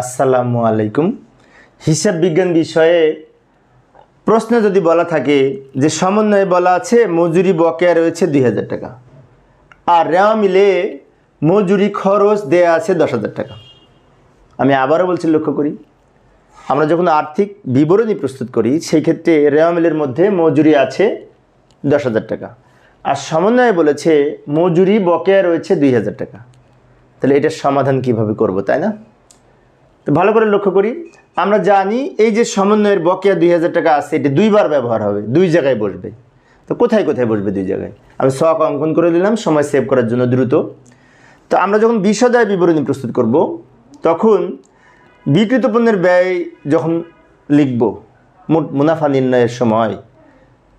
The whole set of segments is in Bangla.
আসসালামু আলাইকুম। হিসাব বিজ্ঞান বিষয়ে প্রশ্ন যদি বলা থাকে যে সমন্বয়ে বলা আছে, মজুরি বকেয়া রয়েছে দুই হাজার টাকা। আর রেওয়া মিলে মজুরি খরচ দেয়া আছে দশ হাজার টাকা। আমি আবারও বলছি, লক্ষ্য করি। আমরা যখন আর্থিক বিবরণী প্রস্তুত করি, সেই ক্ষেত্রে রেওয়া মিলের মধ্যে মজুরি আছে দশ হাজার টাকা। আর সমন্বয়ে বলেছে, মজুরি বকেয়া রয়েছে দুই হাজার টাকা। তাহলে এটার সমাধান কীভাবে করব, তাই না? তো ভালো করে লক্ষ্য করি। আমরা জানি এই যে সমন্বয়ের বকেয়া দুই হাজার টাকা আছে, এটি দুইবার ব্যবহার হবে, দুই জায়গায় বসবে। তো কোথায় কোথায় বসবে দুই জায়গায়? আমি শখ অঙ্কন করে দিলাম, সময় সেভ করার জন্য দ্রুত। তো আমরা যখন বিশদায় বিবরণী প্রস্তুত করব, তখন বিকৃত পণ্যের ব্যয় যখন লিখব, মোট মুনাফা নির্ণয়ের সময়,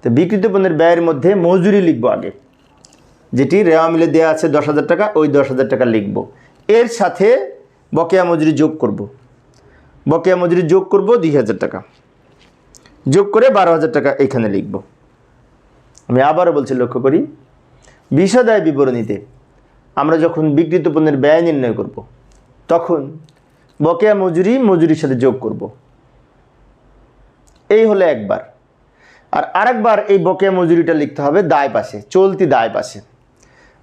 তো বিকৃত পণ্যের ব্যয়ের মধ্যে মজুরি লিখব আগে। যেটি রেওয়া মিলে দেওয়া আছে দশ হাজার টাকা, ওই দশ হাজার টাকা লিখব। এর সাথে বকেয়া মজুরি যোগ করব। বকেয়া মজুরি যোগ করব দুই হাজার টাকা। যোগ করে বারো হাজার টাকা এখানে লিখব। আমি আবারও বলছি, লক্ষ্য করি বিষদায় বিবরণীতে আমরা যখন বিকৃত পণ্যের ব্যয় নির্ণয় করব, তখন বকেয়া মজুরি মজুরির সাথে যোগ করব। এই হলো একবার। আর আরেকবার এই বকেয়া মজুরিটা লিখতে হবে দায় পাশে, চলতি দায় পাশে।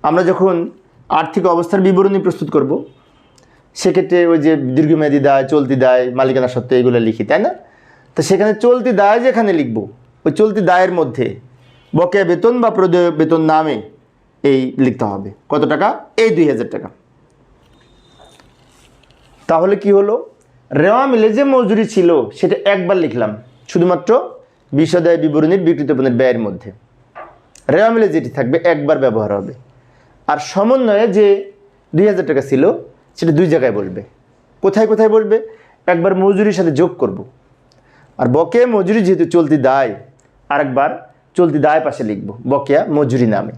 আমরা যখন আর্থিক অবস্থার বিবরণী প্রস্তুত করব সেক্ষেত্রে ওই যে দীর্ঘমেয়াদী দায়, চলতি দায়, মালিকানা সত্ত্বে এগুলো লিখি, তাই না? তো সেখানে চলতি দায় যেখানে লিখব, ওই চলতি দায়ের মধ্যে বকেয়া বেতন বা প্রদেয় বেতন নামে এই লিখতে হবে। কত টাকা? এই দুই হাজার টাকা। তাহলে কি হলো? রেওয়া মিলে যে মজুরি ছিল, সেটা একবার লিখলাম, শুধুমাত্র বিষদায় বিবরণীর বিকৃত পণ্যের ব্যয়ের মধ্যে। রেওয়া মিলে যেটি থাকবে, একবার ব্যবহার হবে। আর সমন্বয়ে যে দুই হাজার টাকা ছিল সেটা দুই জায়গায় বলবে কোথায় কোথায় বলবে একবার মজুরির সাথে যোগ করব। আর বকেয়া মজুরি যেহেতু চলতি দায়, আরেকবার চলতি দায় পাশে লিখব, বকেয়া মজুরি নামে।